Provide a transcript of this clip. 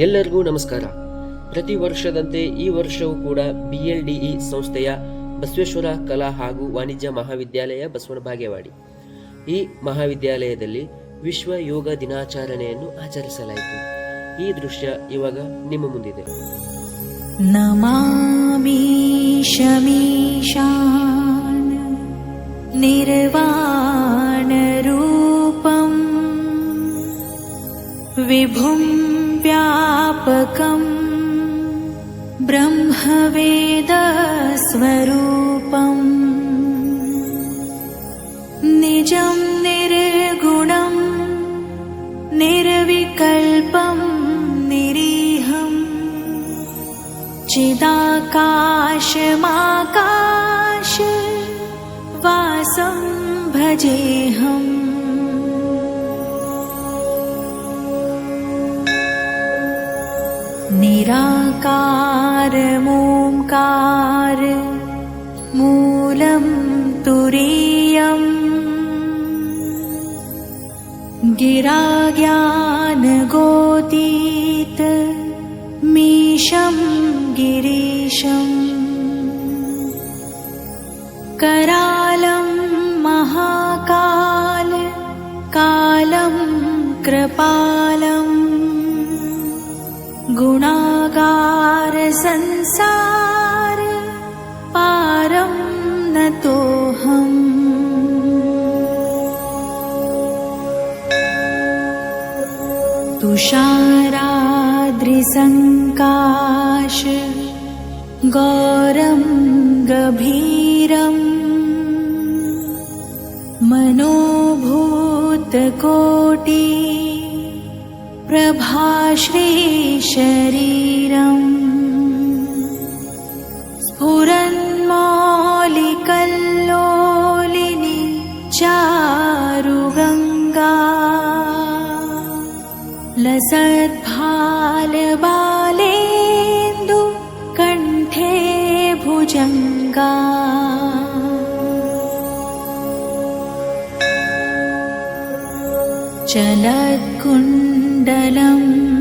ಎಲ್ಲರಿಗೂ ನಮಸ್ಕಾರ. ಪ್ರತಿ ವರ್ಷದಂತೆ ಈ ವರ್ಷವೂ ಕೂಡ ಬಿಎಲ್ಡಿಇ ಸಂಸ್ಥೆಯ ಬಸವೇಶ್ವರ ಕಲಾ ಹಾಗೂ ವಾಣಿಜ್ಯ ಮಹಾವಿದ್ಯಾಲಯ ಬಸವನ ಭಾಗ್ಯವಾಡಿ ಈ ಮಹಾವಿದ್ಯಾಲಯದಲ್ಲಿ ವಿಶ್ವ ಯೋಗ ದಿನಾಚರಣೆಯನ್ನು ಆಚರಿಸಲಾಯಿತು. ಈ ದೃಶ್ಯ ಇವಾಗ ನಿಮ್ಮ ಮುಂದಿದೆ. ನಮಾಮಿ ನಿರ್ವಾಣ ರೂಪಂ ವಿಭುಂ व्यापकम् ब्रह्मवेदस्वरूपम् निजं निर्गुणम् निर्विकल्पं निरीहम् चिदाकाशमाकाश वासं भजेऽहम् निराकारमोङ्कार मूलं तुरीयम् गिराज्ञानगोतीत मीशं गिरीशम् करालं महाकाल कालं कृपालम् गुणागार संसार पारं नतोऽहम्। तुषाराद्रिसङ्काश गौरं गभीरम्। मनोभूतकोटि प्रभाश्रीशरीरम्। स्फुरन्मौलिकल्लोलिनि चारुगङ्गा। लसद्भालबालेन्दु कण्ठे भुजङ्गा चलत्कुण्डलम्